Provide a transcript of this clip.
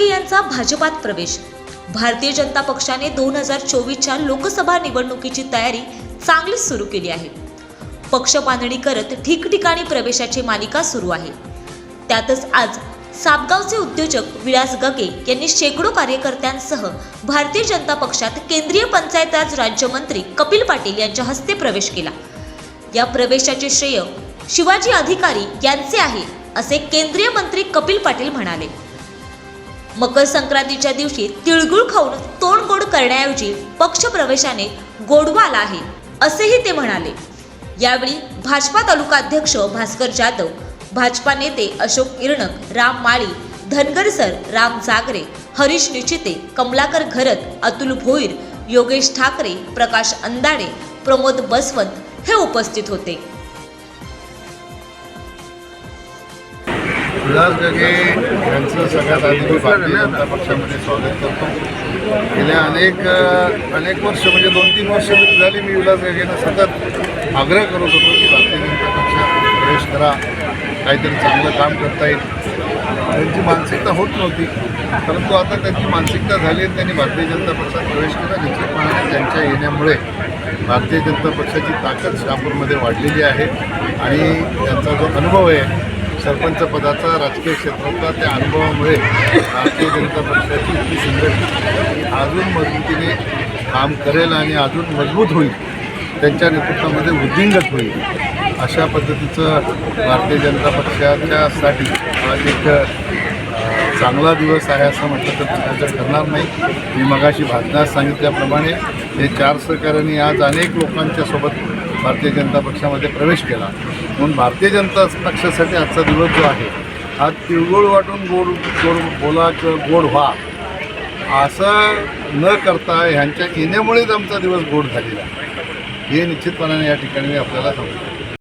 गगे यांचा भाजपात प्रवेश. भारतीय जनता पक्षाने दोन हजार चोवीसच्या लोकसभा निवडणुकीची तयारी चांगलीच सुरू केली आहे. पक्ष बांधणी करत ठिकठिकाणी प्रवेशाची मालिका सुरू आहे. त्यातच आज सापगावचे उद्योजक विलास गगे यांनी शेकडो कार्यकर्त्यांसह भारतीय जनता पक्षात केंद्रीय पंचायत राज राज्यमंत्री कपिल पाटील यांच्या हस्ते प्रवेश केला. या प्रवेशाचे श्रेय शिवाजी अधिकारी यांचे आहे असे केंद्रीय मंत्री कपिल पाटील म्हणाले. मकर संक्रांतीच्या दिवशी तिळगुळ खाऊन तोंड गोड करण्याऐवजी पक्ष प्रवेशाने गोडवा आला आहे असेही ते म्हणाले. यावेळी भाजपा तालुका अध्यक्ष भास्कर जाधव भाजपा नेते अशोक इरणक राम माळी धनगर सर राम जागरे हरीश निचिते कमलाकर घरत अतुल भोईर योगेश ठाकरे प्रकाश अंदाडे प्रमोद बसवंत हे उपस्थित होते. विलास गगे यांचं सगळ्यात आधी मी भारतीय जनता पक्षामध्ये स्वागत करतो. गेल्या अनेक अनेक वर्ष म्हणजे दोन तीन वर्ष तरी झाली मी विलास गगेंना सतत आग्रह करत होतो की भारतीय जनता पक्षात प्रवेश करा. काहीतरी चांगलं काम करता येईल. त्यांची मानसिकता होत नव्हती. परंतु आता त्यांची मानसिकता झाली आणि त्यांनी भारतीय जनता पक्षात प्रवेश केला. निश्चितपणाने त्यांच्या येण्यामुळे भारतीय जनता पक्षाची ताकद शहापूरमध्ये वाढलेली आहे. आणि त्यांचा जो अनुभव आहे सरपंच पदाचा राजकीय क्षेत्रातला त्या अनुभवामुळे भारतीय जनता पक्षाची इतकी संघटना अजून मजबूतीने काम करेल आणि अजून मजबूत होईल त्यांच्या नेतृत्वामध्ये वृद्धिंगत होईल अशा पद्धतीचं भारतीय जनता पक्षाच्यासाठी आज एक चांगला दिवस आहे असं म्हटलं तर चुकीचं ठरणार नाही. मी मगाशी भाषणात सांगितल्याप्रमाणे हे चार सरकारांनी आज अनेक लोकांच्या सोबत भारतीय जनता पक्षामध्ये प्रवेश केला. म्हणून भारतीय जनता पक्षासाठी आजचा दिवस जो आहे हा तिळगुळ वाटून गोड गोड बोला गोड व्हा असं न करता ह्यांच्या येण्यामुळेच आमचा दिवस गोड झालेला हे निश्चितपणाने या ठिकाणी मी आपल्याला सांगतो.